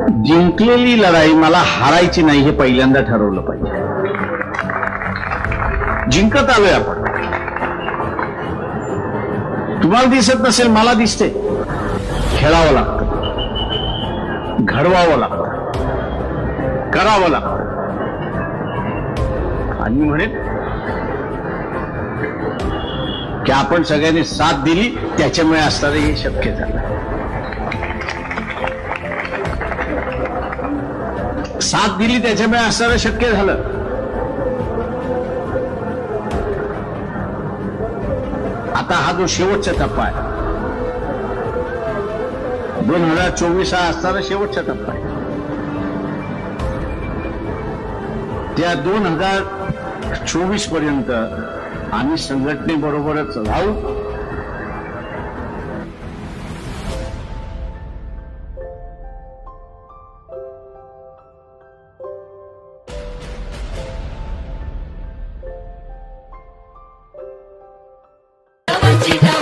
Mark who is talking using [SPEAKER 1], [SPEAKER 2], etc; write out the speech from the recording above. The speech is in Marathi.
[SPEAKER 1] जिंकलेली लढाई मला हारायची नाही हे पहिल्यांदा ठरवलं पाहिजे. जिंकत आलोय आपण. तुम्हाला दिसत नसेल मला दिसते खेळावं लागतं. घडवावं लागतं. करावं लागतं. आणि म्हणे म्हणेन की आपण सगळ्यांनी साथ दिली त्याच्यामुळे असणारे हे शक्य झालं. साथ दिली त्याच्यामुळे असणारं शक्य झालं. आता हा जो शेवटचा टप्पा आहे. दोन हजार चोवीस हा असणारा शेवटचा टप्पा आहे. त्या दोन हजार चोवीसपर्यंत आम्ही संघटनेबरोबरच राहू.
[SPEAKER 2] Chida.